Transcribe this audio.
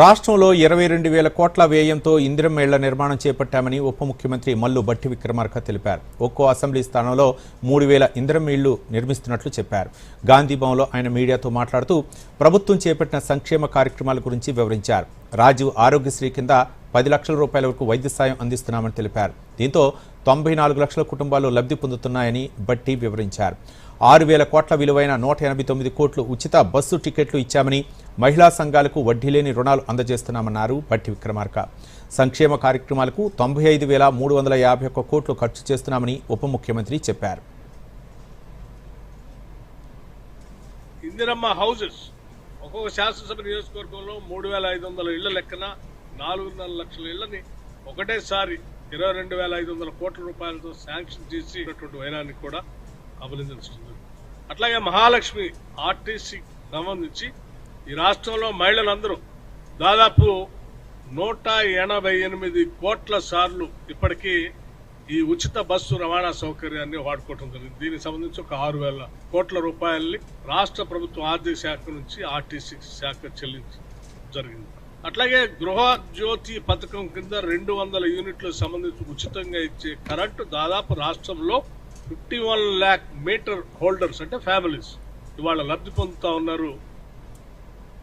రాష్ట్రంలో ఇరవై రెండు వేల కోట్ల వ్యయంతో ఇందిరం మేళ్ళ నిర్మాణం చేపట్టామని ఉప ముఖ్యమంత్రి మల్లు బట్టి విక్రమార్క తెలిపారు. ఒక్కో అసెంబ్లీ స్థానంలో మూడు వేల ఇందిరం ఇళ్ళు నిర్మిస్తున్నట్లు చెప్పారు. గాంధీభవన్లో ఆయన మీడియాతో మాట్లాడుతూ ప్రభుత్వం చేపట్టిన సంక్షేమ కార్యక్రమాల గురించి వివరించారు. రాజీవ్ ఆరోగ్యశ్రీ కింద పది లక్షల రూపాయల వరకు వైద్య సాయం అందిస్తున్నామని తెలిపారు. దీంతో తొంభై నాలుగు లక్షల కుటుంబాలు లబ్ధి పొందుతున్నాయని బట్టి వివరించారు. ఆరు వేల కోట్ల విలువైన నూట ఎనభై తొమ్మిది కోట్లు ఉచిత బస్సు టికెట్లు ఇచ్చామని మహిళా సంఘాలకు వడ్డీ లేని రుణాలు అందజేస్తున్నామన్నారు భట్టి విక్రమార్క. సంక్షేమ కార్యక్రమాలకు తొంభై ఐదు వేల మూడు వందల యాభై ఒక్క కోట్లు ఖర్చు చేస్తున్నామని ఉప ముఖ్యమంత్రి చెప్పారు. ఇందిరమ్మ హౌసెస్ ఒక్కొక్క శాసనసభ నియోజకవర్గంలో మూడు వేల ఐదు వందల ఇళ్ళ లెక్కన నాలుగున్నర లక్షల ఇళ్ళని ఒకటేసారి ఇరవై రెండు వేల ఐదు వందల కోట్ల రూపాయలతో శాంక్షన్ చేసినటువంటి వైరాన్ని కూడా అభినందిస్తుంది అట్లాగే మహాలక్ష్మి ఆర్టీసీ సంబంధించి ఈ రాష్ట్రంలో మహిళలందరూ దాదాపు నూట ఎనభై ఎనిమిది కోట్ల సార్లు ఇప్పటికీ ఈ ఉచిత బస్సు రవాణా సౌకర్యాన్ని వాడుకోవటం జరిగింది. దీనికి సంబంధించి ఒక ఆరు వేల కోట్ల రూపాయల్ని రాష్ట్ర ప్రభుత్వం ఆర్థిక శాఖ నుంచి ఆర్టీసీ శాఖ చెల్లించి జరిగింది. అట్లాగే గృహ జ్యోతి పథకం కింద రెండు వందల యూనిట్లకు సంబంధించి ఉచితంగా ఇచ్చే కరెంటు దాదాపు రాష్ట్రంలో fifty one lakh meter holders అంటే ఫ్యామిలీస్ ఇవాళ లబ్ధి పొందుతా ఉన్నారు